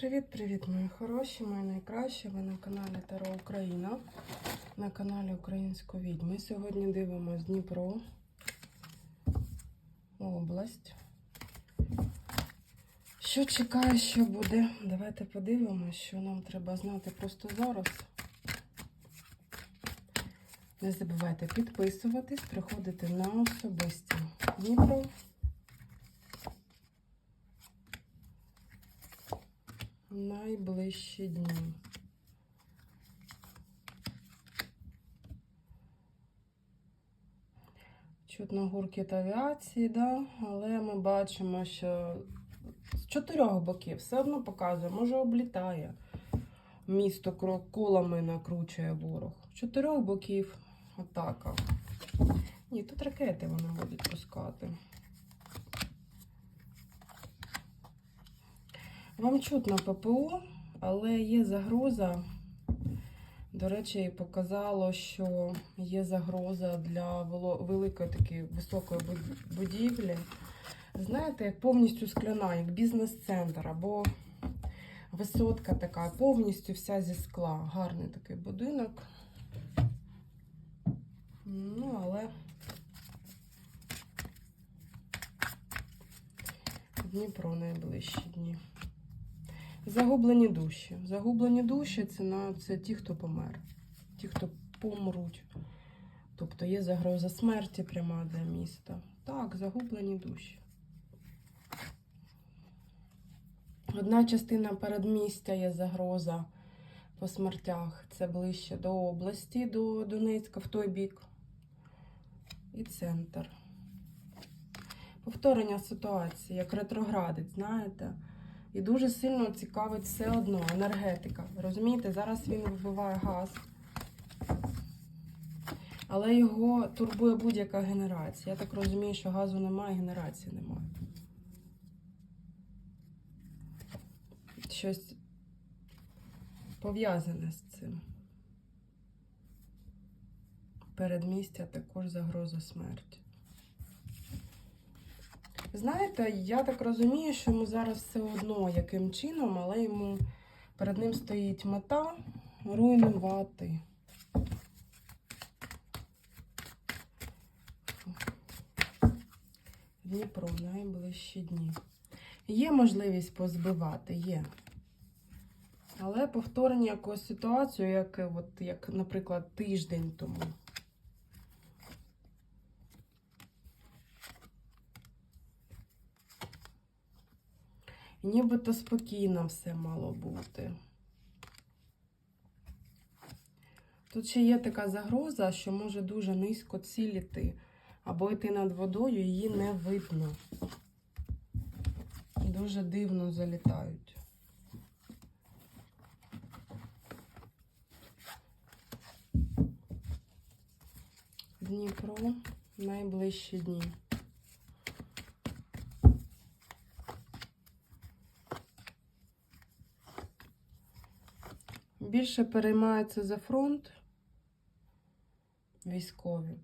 Привіт-привіт, мої хороші, мої найкращі. Ви на каналі Таро Україна, на каналі Української відьми. Сьогодні дивимось Дніпро, область. Що чекає, що буде? Давайте подивимось, що нам треба знати просто зараз. Не забувайте підписуватись, приходити на особисті Дніпро. Найближчі дні. Чутно гуркіт авіації, да? але ми бачимо, що з чотирьох боків все одно показує, може облітає. Місто колами накручує ворог. З чотирьох боків атака. Ні, тут ракети вони будуть пускати. Вам чутно ППО, але є загроза. До речі, показало, що є загроза для великої такої високої будівлі. Знаєте, як повністю скляна, як бізнес-центр або висотка така, повністю вся зі скла. Гарний такий будинок. Ну, але Дніпро найближчі дні. Загублені душі. Загублені душі це на це ті, хто помер, ті, хто помруть. Тобто є загроза смерті пряма для міста. Так, загублені душі. Одна частина передмістя є загроза по смертях. Це ближче до області, до Донецька, в той бік. І центр. Повторення ситуації, як ретроградить, знаєте. І дуже сильно цікавить все одно енергетика. Розумієте, зараз він вибиває газ, але його турбує будь-яка генерація. Я так розумію, що газу немає, генерації немає. Щось пов'язане з цим. Передмістя також загроза смерті. Знаєте, я так розумію, що йому зараз все одно яким чином, але йому перед ним стоїть мета руйнувати. Дніпро в найближчі дні. Є можливість позбивати, є. Але повторення якоїсь ситуації, як, от, як, наприклад, тиждень тому. Нібито спокійно все мало бути. Тут ще є така загроза, що може дуже низько ціліти, або йти над водою, її не видно. Дуже дивно залітають. Дніпро найближчі дні. Більше переймаються за фронт військові,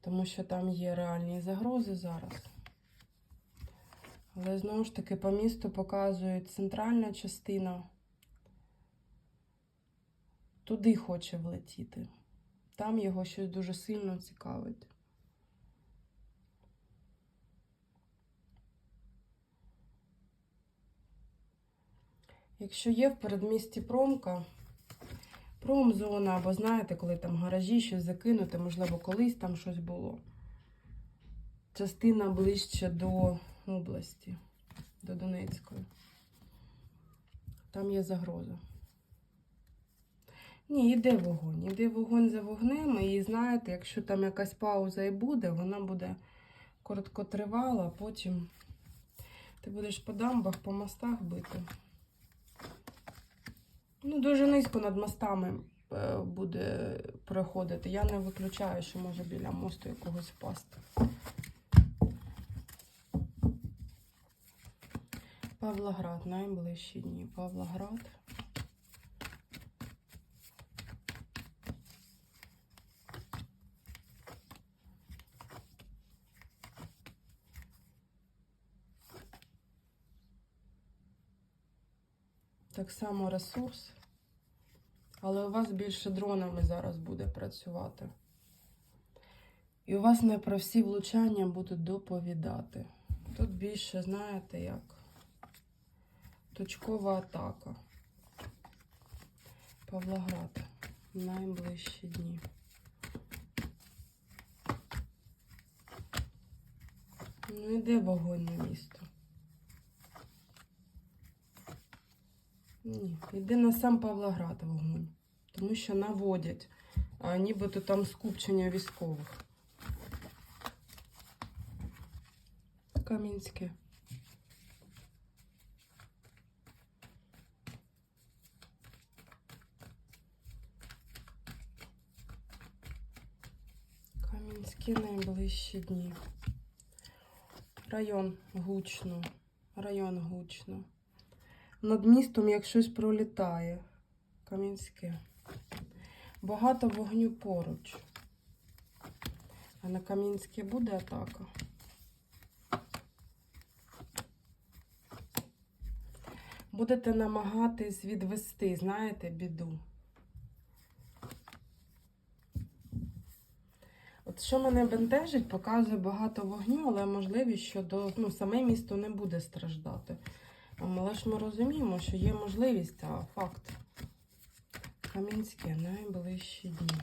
тому що там є реальні загрози зараз. Але знову ж таки по місту показують центральна частина. Туди хоче влетіти. Там його щось дуже сильно цікавить. Якщо є в передмісті промка, промзона, або знаєте, коли там гаражі щось закинути, можливо, колись там щось було. Частина ближче до області, до Донецької. Там є загроза. Ні, йде вогонь. Іде вогонь за вогнем, і знаєте, якщо там якась пауза і буде, вона буде короткотривала, потім ти будеш по дамбах, по мостах бити. Ну, дуже низько над мостами е, буде проходити. Я не виключаю, що може біля мосту якогось впасти. Павлоград, найближчі дні. Павлоград. Так само ресурс. Але у вас більше дронами зараз буде працювати. І у вас не про всі влучання будуть доповідати. Тут більше, знаєте, як точкова атака. Павлоград. Найближчі дні. Ну, іде вогонь на місто. Ні, йде на сам Павлоград вогонь. Тому що наводять, а нібито там скупчення військових. Камінське. Кам'янські найближчі дні. Район гучно. Район гучно. Над містом як щось пролітає. Кам'янське. Багато вогню поруч. А на Кам'янське буде атака. Будете намагатись відвести, знаєте, біду. От що мене бентежить, показує багато вогню, але можливість, що до, ну, саме місто не буде страждати. Але ж ми розуміємо, що є можливість, а факт. Кам'янське найближчі дні.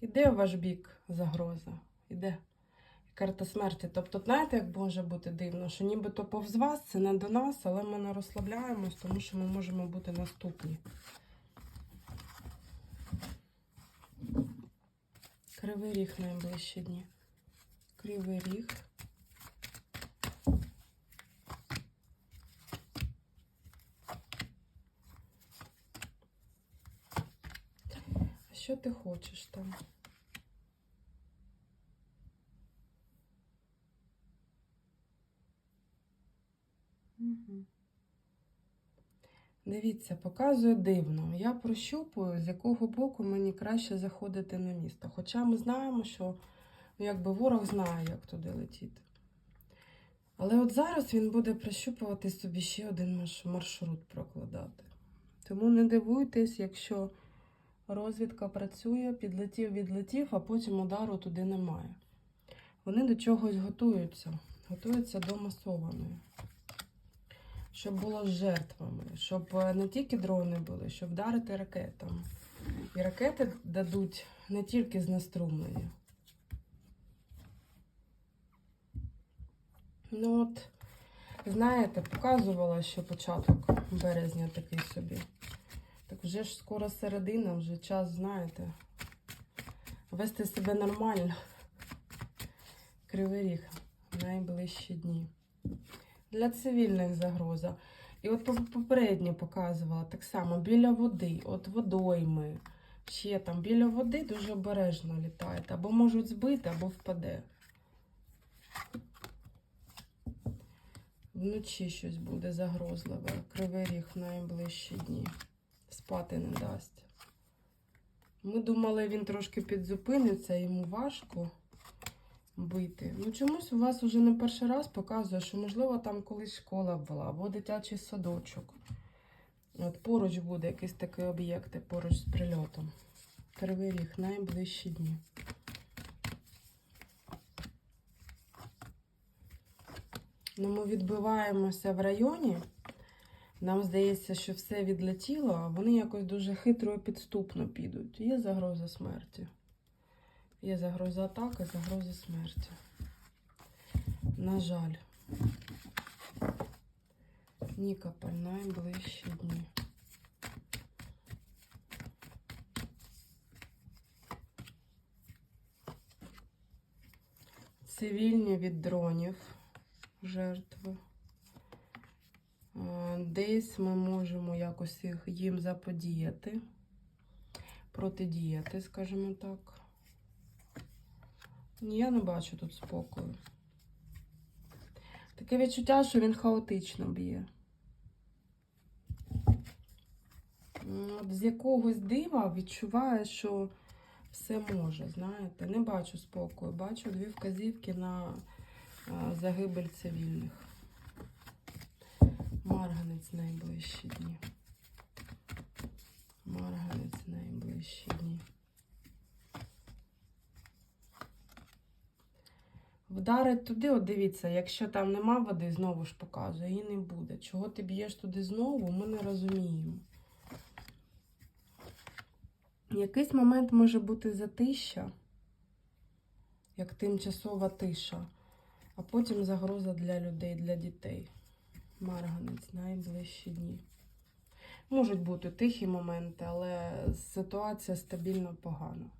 Іде в ваш бік загроза. Іде. Карта смерті. Тобто, знаєте, як може бути дивно, що нібито повз вас це не до нас, але ми не розслабляємось, тому що ми можемо бути наступні. Кривий ріг найближчі дні. Кривий ріг. А що ти хочеш там? Угу. Дивіться, показує дивно. Я прощупую, з якого боку мені краще заходити на місто. Хоча ми знаємо, що ну, якби ворог знає, як туди летіти. Але от зараз він буде прощупувати собі ще один маршрут прокладати. Тому не дивуйтесь, якщо розвідка працює, підлетів, відлетів, а потім удару туди немає. Вони до чогось готуються, готуються до масованої щоб було з жертвами, щоб е, не тільки дрони були, щоб вдарити ракетами. І ракети дадуть не тільки з наструмлення. Ну от, знаєте, показувала, що початок березня такий собі. Так вже ж скоро середина, вже час, знаєте, вести себе нормально. Кривий ріг найближчі дні для цивільних загроза. І от попередньо показувала так само біля води, от водойми, ще там біля води дуже обережно літають. Або можуть збити, або впаде. Вночі щось буде загрозливе. Кривий ріг найближчі дні. Спати не дасть. Ми думали, він трошки підзупиниться, йому важко бити. Ну чомусь у вас вже не перший раз показує, що можливо там колись школа була або дитячий садочок. От поруч буде якийсь такий об'єкт поруч з прильотом. Кривий ріг найближчі дні. Ну, ми відбиваємося в районі. Нам здається, що все відлетіло, а вони якось дуже хитро і підступно підуть. Є загроза смерті. Є загроза атаки, загроза смерті. На жаль. Нікополь найближчі дні. Цивільні від дронів жертви. Е, Десь ми можемо якось їм заподіяти, протидіяти, скажімо так. Я не бачу тут спокою. Таке відчуття, що він хаотично б'є. От з якогось дива відчуваю, що все може, знаєте. Не бачу спокою. Бачу дві вказівки на загибель цивільних. Марганець найближчі дні. Марганець найближчі дні. Вдарить туди, от дивіться, якщо там нема води, знову ж показую, її не буде. Чого ти б'єш туди знову, ми не розуміємо. Якийсь момент може бути затища, як тимчасова тиша, а потім загроза для людей, для дітей. Марганець, найближчі дні. Можуть бути тихі моменти, але ситуація стабільно погана.